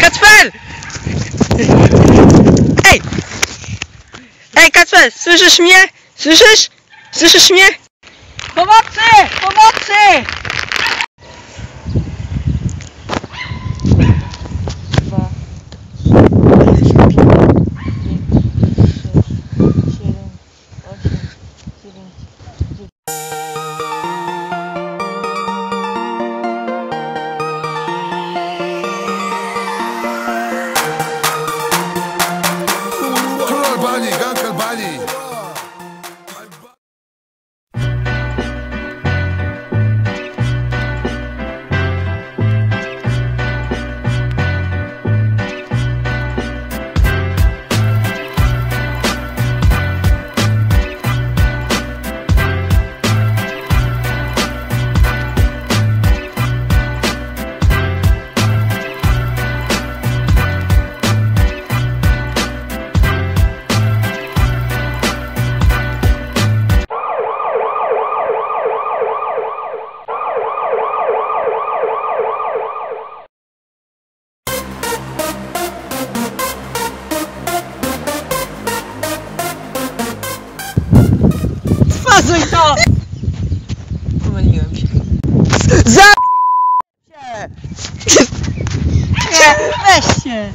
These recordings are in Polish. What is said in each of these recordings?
Kacper! Ej! Ej, Kacper, słyszysz mnie? Słyszysz? Słyszysz mnie? Pomocy! Pomocy! Johnny, Gun Fazuj to! Pomyliłem się. Za... się! Nie, weź się!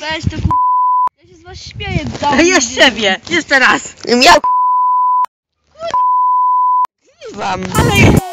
Weź to ku... Ja się z was śmieję za Jeszcze wie, jeszcze raz! Ja... Wam. Ale...